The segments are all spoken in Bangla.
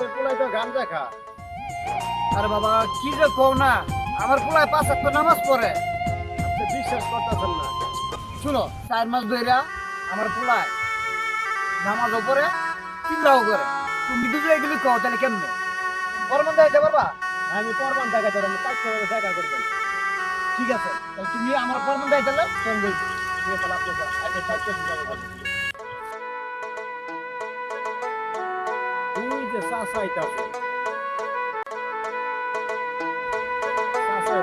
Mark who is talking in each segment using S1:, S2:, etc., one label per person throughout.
S1: দেখা।
S2: আরে বাবা, কি যে কও না, আমার পোলায় পাঁচ ওয়াক্ত নামাজ পড়ে।
S1: আপনি বিশ্বাস করতেছেন না।
S2: শুনো, চার মাস ধইরা আমার পোলায় নামাজও পড়ে চিন্তাও করে। তুমি দুটো এগুলি কও, তাহলে কেমনে? পরমান দেখাইতে পারবা?
S1: আমি প্রমাণ দেখাতে আমি কাজকে দেখা করবেন।
S2: ঠিক আছে তুমি আমার পরমান দেখাইতে কেন বলছো
S1: ঠিক আছে। আচ্ছা যে চাচাইতাছে চাচাই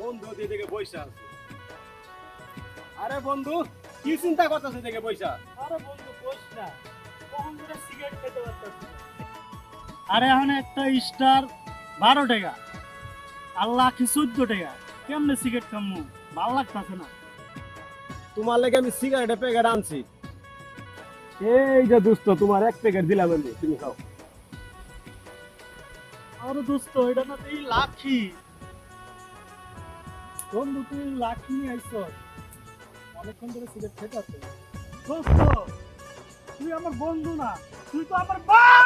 S1: বন্ধু দিয়ে দেখে বৈশা আছে। আরে বন্ধু কি চিন্তা করতেছে দেখে বৈশা
S3: আরে বন্ধু বস না। কখন ধরে সিগারেট খেতে পারতেছি? আরে এখন একটা স্টার বারো টাকা। আল্লাহ কি চোদ্দ টাকা? কেমনে সিগারেট খামু? ভালো লাগতাছে না।
S1: তোমার লাগে আমি সিগারেটের প্যাকেট আনছি। এই যে দোস্ত তোমার এক প্যাকেট দিলাম আমি তুমি খাও।
S3: আরে দোস্ত এটা না তুই লাখি তুই লাখি অনেকক্ষণ ধরে সিগারেট খেতে আছে দোস্ত, তুই আমার বন্ধু না, তুই তো আমার বাপ!